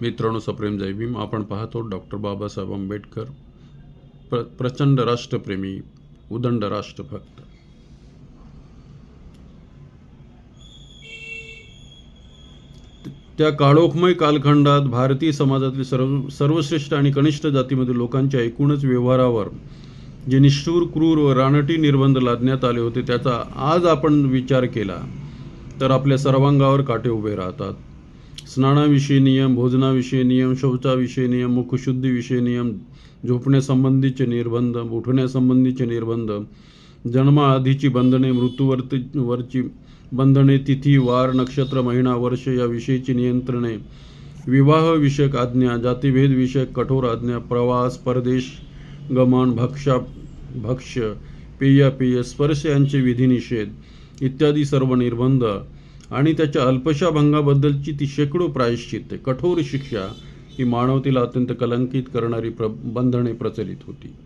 मित्रांनो सप्रेम जय भीम. आपण पाहतो डॉक्टर बाबासाहेब आंबेडकर प्र प्रचंड राष्ट्रप्रेमी उदंड राष्ट्रभक्त. त्या काळोखमय कालखंडात भारतीय समाजातील सर्व सर्वश्रेष्ठ आणि कनिष्ठ जातीमधील लोकांच्या एकूणच व्यवहारावर जे निष्ठूर क्रूर व रानटी निर्बंध लादण्यात आले होते त्याचा आज आपण विचार केला तर आपल्या सर्वांगावर काटे उभे राहतात. स्नानाविषयी नियम भोजनाविषयी नियम शौचाविषयी नियम मुखशुद्धीविषयी नियम झोपण्यासंबंधीचे निर्बंध उठण्यासंबंधीचे निर्बंध जन्माआधीची बंधने मृत्यूवरती वरची बंधने तिथी वार नक्षत्र महिना वर्ष या विषयीची नियंत्रणे विवाहविषयक आज्ञा जातीभेदविषयक कठोर आज्ञा प्रवास परदेश गमन भक्षा भक्ष्य पेयापेय स्पर्श यांचे विधिनिषेध इत्यादी सर्व निर्बंध आणि त्याच्या अल्पशा भंगाबद्दलची ती शेकडो प्रायश्चित्ते. कठोर शिक्षा ही मानवतेला अत्यंत कलंकित करणारी प्र बंधने प्रचलित होती.